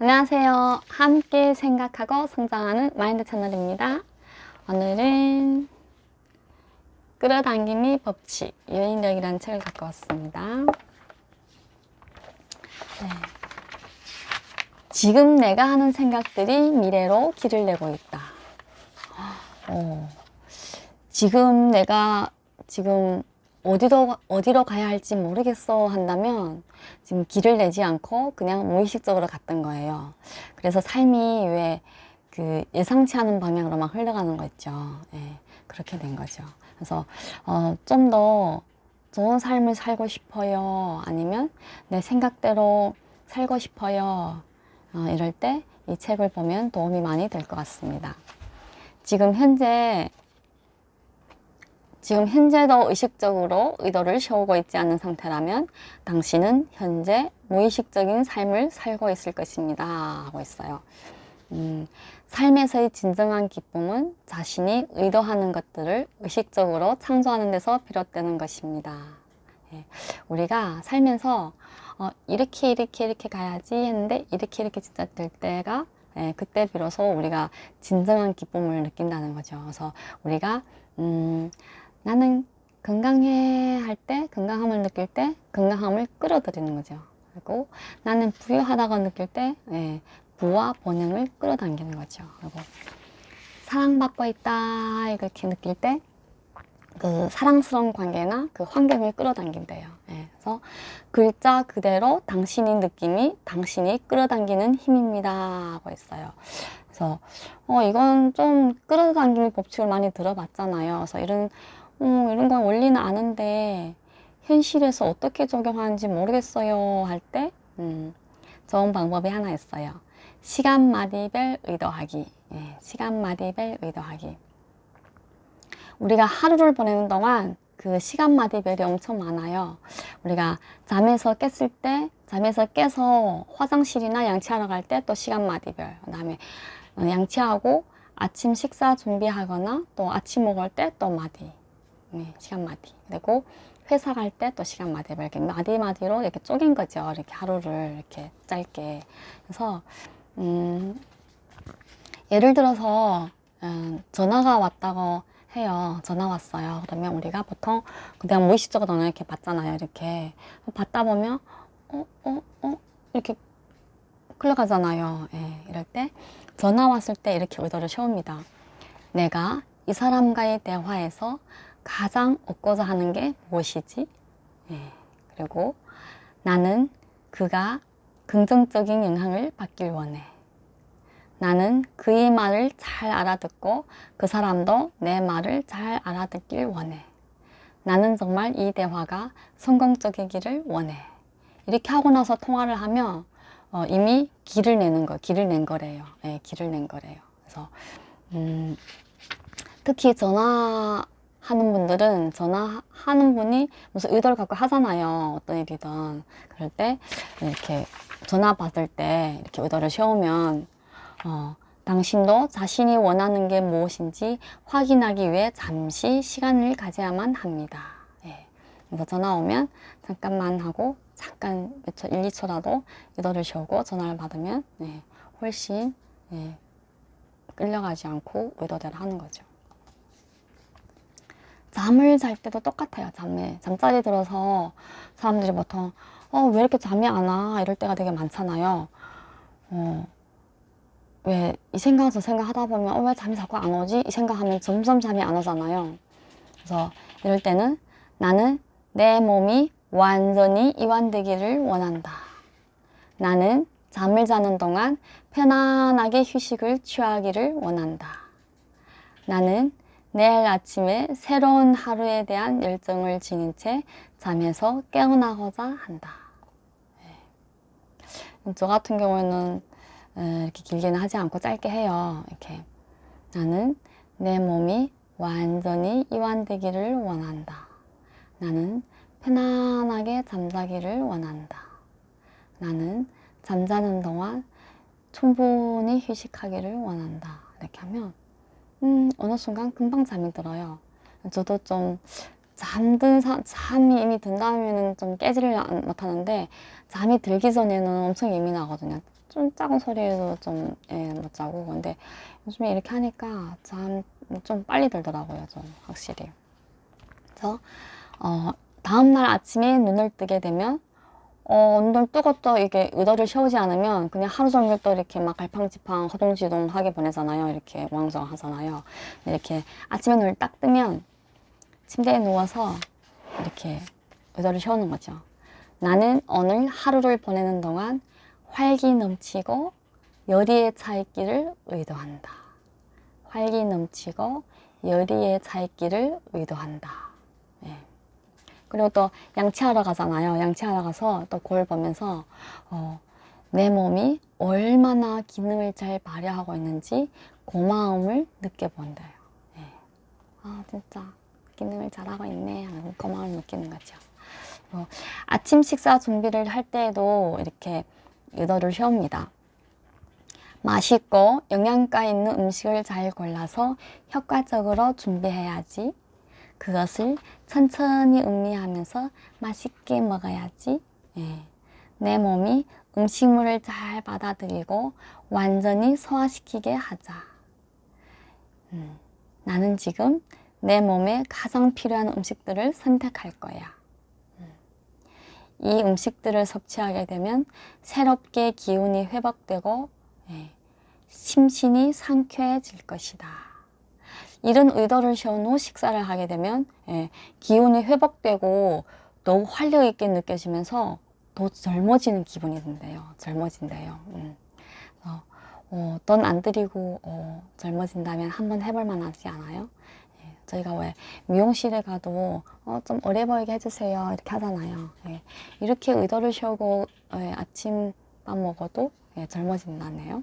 안녕하세요. 함께 생각하고 성장하는 마인드 채널입니다. 오늘은 끌어당김이 법칙, 유인력이라는 책을 갖고 왔습니다. 네. 지금 내가 하는 생각들이 미래로 길을 내고 있다. 어, 지금 내가 지금 어디로, 어디로 가야 할지 모르겠어 한다면 지금 길을 내지 않고 그냥 무의식적으로 갔던 거예요. 그래서 삶이 왜 그 예상치 않은 방향으로만 흘러가는 거 있죠. 예, 그렇게 된 거죠. 그래서 어, 좀 더 좋은 삶을 살고 싶어요. 아니면 내 생각대로 살고 싶어요. 어, 이럴 때 이 책을 보면 도움이 많이 될 것 같습니다. 지금 현재 지금 현재도 의식적으로 의도를 세우고 있지 않은 상태라면 당신은 현재 무의식적인 삶을 살고 있을 것입니다. 하고 있어요. 음, 삶에서의 진정한 기쁨은 자신이 의도하는 것들을 의식적으로 창조하는 데서 비롯되는 것입니다. 예, 우리가 살면서 어, 이렇게 이렇게 이렇게 가야지 했는데 이렇게 이렇게 진짜 될 때가 예, 그때 비로소 우리가 진정한 기쁨을 느낀다는 거죠. 그래서 우리가 음, 나는 건강해 할 때, 건강함을 느낄 때, 건강함을 끌어들이는 거죠. 그리고 나는 부유하다고 느낄 때, 예, 부와 번영을 끌어당기는 거죠. 그리고 사랑받고 있다, 이렇게 느낄 때, 그 사랑스러운 관계나 그 환경을 끌어당긴대요. 예, 그래서 글자 그대로 당신의 느낌이 당신이 끌어당기는 힘입니다. 하고 있어요. 그래서 어, 이건 좀 끌어당기는 법칙을 많이 들어봤잖아요. 그래서 이런 음, 이런 건 원리는 아는데 현실에서 어떻게 적용하는지 모르겠어요 할 때 음, 좋은 방법이 하나 있어요. 시간 마디별 의도하기. 예, 시간 마디별 의도하기. 우리가 하루를 보내는 동안 그 시간 마디별이 엄청 많아요. 우리가 잠에서 깼을 때, 잠에서 깨서 화장실이나 양치하러 갈 때 또 시간 마디별. 그 다음에 양치하고 아침 식사 준비하거나 또 아침 먹을 때 또 마디. 네, 시간 마디. 그리고 회사 갈 때 또 시간 마디별. 이렇게 마디마디로 이렇게 쪼갠 거죠. 이렇게 하루를 이렇게 짧게. 그래서, 음, 예를 들어서, 음, 전화가 왔다고 해요. 전화 왔어요. 그러면 우리가 보통 그냥 무의식적으로 이렇게 받잖아요. 이렇게. 받다 보면, 어, 어, 어? 이렇게 흘러가잖아요. 예, 이럴 때 전화 왔을 때 이렇게 의도를 세웁니다. 내가 이 사람과의 대화에서 가장 얻고자 하는 게 무엇이지? 예, 그리고 나는 그가 긍정적인 영향을 받길 원해. 나는 그의 말을 잘 알아듣고 그 사람도 내 말을 잘 알아듣길 원해. 나는 정말 이 대화가 성공적이기를 원해. 이렇게 하고 나서 통화를 하면 어, 이미 길을 내는 거, 길을 낸 거래요. 예, 길을 낸 거래요. 그래서 음, 특히 전화 하는 분들은 전화하는 분이 무슨 의도를 갖고 하잖아요. 어떤 일이든 그럴 때 이렇게 전화 받을 때 이렇게 의도를 세우면 어, 당신도 자신이 원하는 게 무엇인지 확인하기 위해 잠시 시간을 가져야만 합니다. 예. 그래서 전화 오면 잠깐만 하고 잠깐 몇 초, 1, 2초라도 의도를 세우고 전화를 받으면 예, 훨씬 예, 끌려가지 않고 의도대로 하는 거죠. 잠을 잘 때도 똑같아요. 잠에 잠자리 들어서 사람들이 보통 어, 왜 이렇게 잠이 안 와? 이럴 때가 되게 많잖아요. 어, 왜 이 생각 저 생각 하다 보면 어, 왜 잠이 자꾸 안 오지? 이 생각하면 점점 잠이 안 오잖아요. 그래서 이럴 때는 나는 내 몸이 완전히 이완되기를 원한다. 나는 잠을 자는 동안 편안하게 휴식을 취하기를 원한다. 나는 내일 아침에 새로운 하루에 대한 열정을 지닌 채 잠에서 깨어나고자 한다. 네. 저 같은 경우에는 이렇게 길게는 하지 않고 짧게 해요. 이렇게 나는 내 몸이 완전히 이완되기를 원한다. 나는 편안하게 잠자기를 원한다. 나는 잠자는 동안 충분히 휴식하기를 원한다. 이렇게 하면 음, 어느 순간 금방 잠이 들어요. 저도 좀 잠든 사, 잠이 이미 든 다음에는 좀 깨지를 못하는데 잠이 들기 전에는 엄청 예민하거든요. 좀 작은 소리에도 좀, 예, 못 자고. 근데 요즘에 이렇게 하니까 잠 좀 빨리 들더라고요, 좀, 확실히. 그래서, 어, 다음 날 아침에 눈을 뜨게 되면, 어, 뜨고 또 이게 의도를 세우지 않으면 그냥 하루 종일 또 이렇게 막 갈팡지팡 허둥지둥 하게 보내잖아요. 이렇게 왕성 하잖아요. 이렇게 아침에 눈을 딱 뜨면 침대에 누워서 이렇게 의도를 세우는 거죠. 나는 오늘 하루를 보내는 동안 활기 넘치고 열의에 차 있기를 의도한다. 활기 넘치고 열의에 차 있기를 의도한다. 예. 그리고 또 양치하러 가잖아요. 양치하러 가서 또 거울 보면서 어, 내 몸이 얼마나 기능을 잘 발휘하고 있는지 고마움을 느껴본대요. 예. 아 진짜 기능을 잘하고 있네 하는 고마움을 느끼는 거죠. 어, 아침 식사 준비를 할 때에도 이렇게 의도를 세웁니다. 맛있고 영양가 있는 음식을 잘 골라서 효과적으로 준비해야지. 그것을 천천히 음미하면서 맛있게 먹어야지. 예. 내 몸이 음식물을 잘 받아들이고 완전히 소화시키게 하자. 음, 나는 지금 내 몸에 가장 필요한 음식들을 선택할 거야. 음, 이 음식들을 섭취하게 되면 새롭게 기운이 회복되고 예, 심신이 상쾌해질 것이다. 이런 의도를 세운 후 식사를 하게 되면 예, 기운이 회복되고 더욱 활력 있게 느껴지면서 더 젊어지는 기분이 든대요. 젊어진대요. 음. 어, 돈안 들이고 어, 젊어진다면 한번 해볼 만하지 않아요? 예, 저희가 왜 미용실에 가도 어, 좀 어려 보이게 해주세요 이렇게 하잖아요. 예, 이렇게 의도를 세우고 예, 아침 밥 먹어도 예, 젊어진다네요.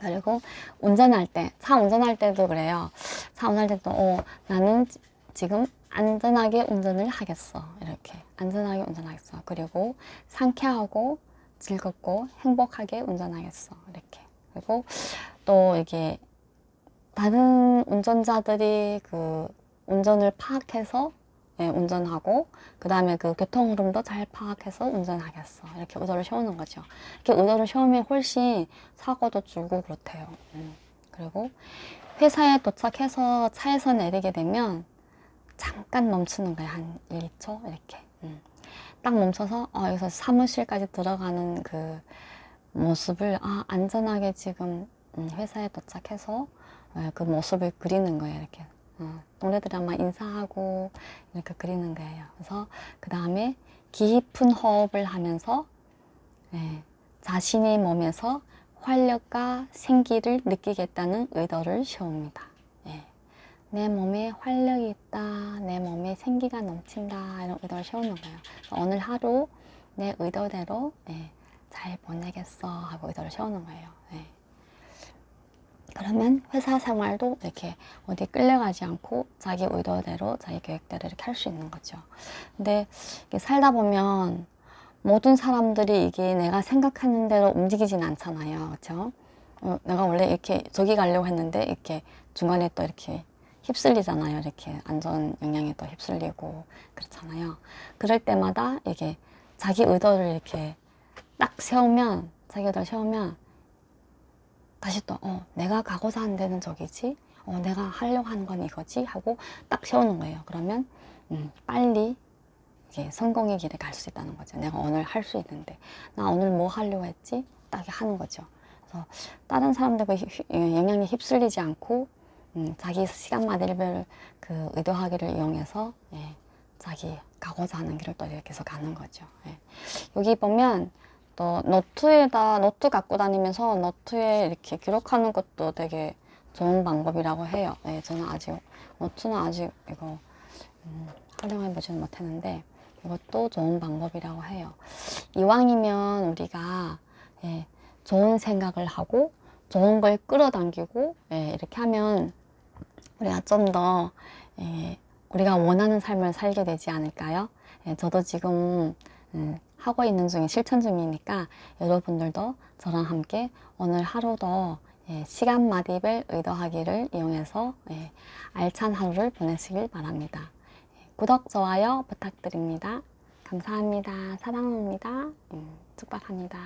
그리고 운전할 때, 차 운전할 때도 그래요. 차 운전할 때도, 어, 나는 지- 지금 안전하게 운전을 하겠어. 이렇게. 안전하게 운전하겠어. 그리고 상쾌하고 즐겁고 행복하게 운전하겠어. 이렇게. 그리고 또 이게 다른 운전자들이 그 운전을 파악해서 예, 운전하고 그 다음에 그 교통 흐름도 잘 파악해서 운전하겠어. 이렇게 의도를 세우는 거죠. 이렇게 의도를 세우면 훨씬 사고도 줄고 그렇대요. 음. 그리고 회사에 도착해서 차에서 내리게 되면 잠깐 멈추는 거야 한 1, 2초? 이렇게. 음. 딱 멈춰서 어, 여기서 사무실까지 들어가는 그 모습을 아 안전하게 지금 음, 회사에 도착해서 예, 그 모습을 그리는 거예요. 이렇게 어, 동료들이랑 인사하고 이렇게 그리는 거예요. 그래서 그 다음에 깊은 호흡을 하면서 예, 자신의 몸에서 활력과 생기를 느끼겠다는 의도를 세웁니다. 예, 내 몸에 활력이 있다, 내 몸에 생기가 넘친다 이런 의도를 세우는 거예요. 오늘 하루 내 의도대로 예, 잘 보내겠어 하고 의도를 세우는 거예요. 예. 그러면 회사 생활도 이렇게 어디 끌려가지 않고 자기 의도대로 자기 계획대로 이렇게 할 수 있는 거죠. 근데 살다 보면 모든 사람들이 이게 내가 생각하는 대로 움직이진 않잖아요. 그렇죠? 어, 내가 원래 이렇게 저기 가려고 했는데 이렇게 중간에 또 이렇게 휩쓸리잖아요. 이렇게 안전 영향에 또 휩쓸리고 그렇잖아요. 그럴 때마다 이게 자기 의도를 이렇게 딱 세우면 자기 의도를 세우면 다시 또, 어, 내가 가고자 하는 데는 저기지, 어, 내가 하려고 하는 건 이거지 하고 딱 세우는 거예요. 그러면, 음, 빨리 이게 성공의 길에 갈 수 있다는 거죠. 내가 오늘 할 수 있는데, 나 오늘 뭐 하려고 했지? 딱 하는 거죠. 그래서 다른 사람들과 휘- 휘- 영향에 휩쓸리지 않고, 음, 자기 시간마다를 그 의도하기를 이용해서, 예, 자기 가고자 하는 길을 또 이렇게 해서 가는 거죠. 예. 여기 보면, 또 노트에다 노트 갖고 다니면서 노트에 이렇게 기록하는 것도 되게 좋은 방법이라고 해요. 네, 저는 아직 노트는 아직 이거 음, 활용해 보지는 못했는데 이것도 좋은 방법이라고 해요. 이왕이면 우리가 예, 좋은 생각을 하고 좋은 걸 끌어당기고 예, 이렇게 하면 우리가 좀더 예, 우리가 원하는 삶을 살게 되지 않을까요? 예, 저도 지금 음, 하고 있는 중에 실천 중이니까 여러분들도 저랑 함께 오늘 하루도 예, 시간 마딥을 의도하기를 이용해서 예, 알찬 하루를 보내시길 바랍니다. 예, 구독, 좋아요 부탁드립니다. 감사합니다. 사랑합니다. 음, 축복합니다.